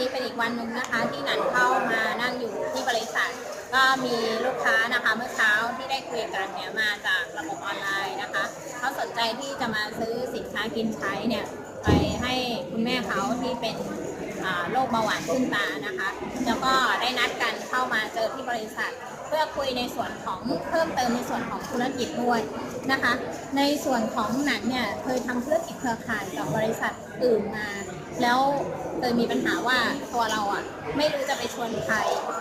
นี้เป็นอีกวันหนึ่งนะคะ ที่หนันเข้ามานั่งอยู่ที่บริษัท ก็มีลูกค้านะคะเมื่อเช้าที่ได้คุยกันเนี่ยมาจากระบบออนไลน์นะคะเขาสนใจที่จะมาซื้อสินค้ากินใช้เนี่ยไปให้คุณแม่เขาที่เป็นโรคเบาหวานขึ้นตานะคะ แล้วก็ได้นัดกัน เข้ามาเจอที่บริษัท เพื่อคุยในส่วนของเพิ่มเติมในส่วนของธุรกิจด้วยนะคะ ในส่วนของหนังเนี่ยเคยทำธุรกิจเครือข่ายกับบริษัทอื่นมา แล้วเคยมีปัญหาว่าตัวเราอะไม่รู้จะไปชวนใคร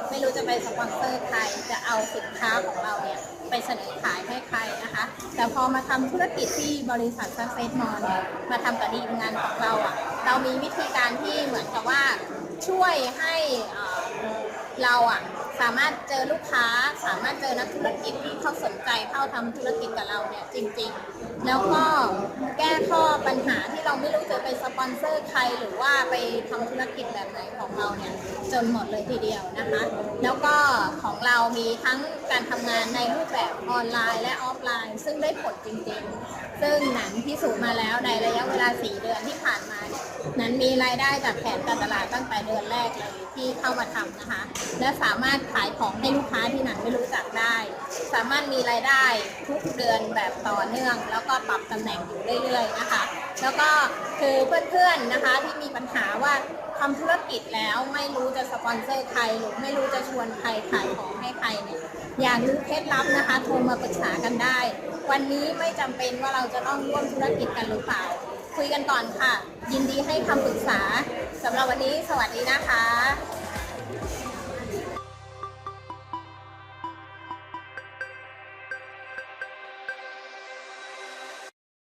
ไม่รู้จะไปสปอนเซอร์ใครจะเอาสินค้าของเราเนี่ยไปเสนอขายให้ใครนะคะ แต่พอมาทำธุรกิจที่บริษัทซักเซสมอลเนี่ยมาทำกับทีมงานของเราอะ เรามีวิธีการที่เหมือนกับว่าช่วยให้ เราอะสามารถเจอลูกค้า สามารถเจอนักธุรกิจที่เขาสนใจเข้าทำธุรกิจกับเราเนี่ยจริง ๆ แล้วก็แก้ข้อปัญหาที่เราไม่รู้จะไปสปอนเซอร์ใครหรือว่าไปทำธุรกิจแบบไหนของเราเนี่ยจนหมดเลยทีเดียวนะคะ แล้วก็ของเรามีทั้งการทำงานในรูปแบบออนไลน์ และออฟไลน์ ซึ่งได้ผลจริง ๆ ซึ่งหนังพิสูจน์มาแล้วในระยะเวลา 4 เดือนที่ผ่านมาเนี่ย นั้นมีรายได้จากแผนการตลาดตั้งแต่เดือนแรกเลยที่เข้ามาทำนะคะ และสามารถขายของให้ลูกค้าที่หนังไม่รู้จักได้ สามารถมีรายได้ทุกเดือนแบบต่อเนื่อง แล้วก็ปรับตำแหน่งอยู่เรื่อยๆนะคะ แล้วก็คือเพื่อนๆนะคะที่มีปัญหาว่าทำธุรกิจแล้วไม่รู้จะสปอนเซอร์ใครหรือไม่รู้จะชวนใครขายของให้ใครเนี่ยอยากรู้เคล็ดลับนะคะโทรมาปรึกษากันได้ วันนี้ไม่จำเป็นว่าเราจะต้องร่วมธุรกิจกันหรือเปล่า คุยกันก่อนค่ะ ยินดีให้คำปรึกษาสำหรับวันนี้สวัสดีนะคะ